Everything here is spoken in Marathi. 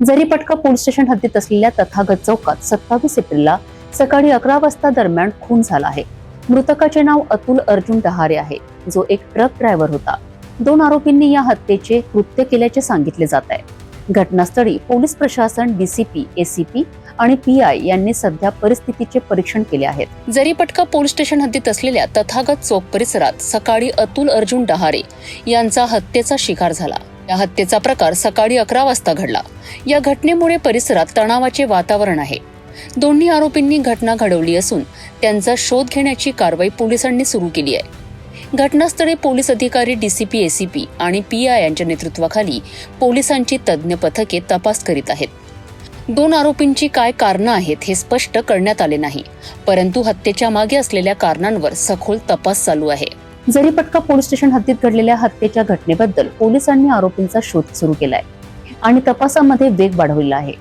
जरीपटका पोलीस स्टेशन हद्दीत असलेल्या तथागत चौकात सत्तावीस एप्रिलला सकाळी अकरा वाजता दरम्यान खून झाला आहे. मृतकाचे नाव अतुल अर्जुन डहारे आहे. जो एक ट्रक ड्रायव्हर होता. दोन आरोपींनी या हत्येचे कृत्य केल्याचे सांगितले जात आहे. घटनास्थळी पोलीस प्रशासन डीसीपी एसीपी आणि पी आय यांनी सध्या परिस्थितीचे परीक्षण केले आहेत. जरीपटका पोलीस स्टेशन हद्दीत असलेल्या तथागत चौक परिसरात सकाळी अतुल अर्जुन डहारे यांचा हत्येचा शिकार झाला. या हत्येचा प्रकार सकाळी अकरा वाजता घडला. या घटनेमुळे परिसरात तणावाचे वातावरण आहे. दोन्ही आरोपींनी घटना घडवली असून त्यांचा शोध घेण्याची कारवाई पोलिसांनी सुरू केली आहे. घटनास्थळी पोलीस अधिकारी डीसीपी एसीपी आणि पी आय यांच्या नेतृत्वाखाली पोलिसांची तज्ज्ञ पथके तपास करीत आहेत. दोन आरोपींची काय कारणं आहेत हे स्पष्ट करण्यात आले नाही परंतु हत्येच्या मागे असलेल्या कारणांवर सखोल तपास चालू आहे. जरीपटका पोलीस स्टेशन हद्दीत घडलेल्या हत्येच्या घटनेबद्दल पोलिसांनी आरोपींचा शोध सुरू केलाय. आणि तपासामध्ये वेग वाढवलेला आहे.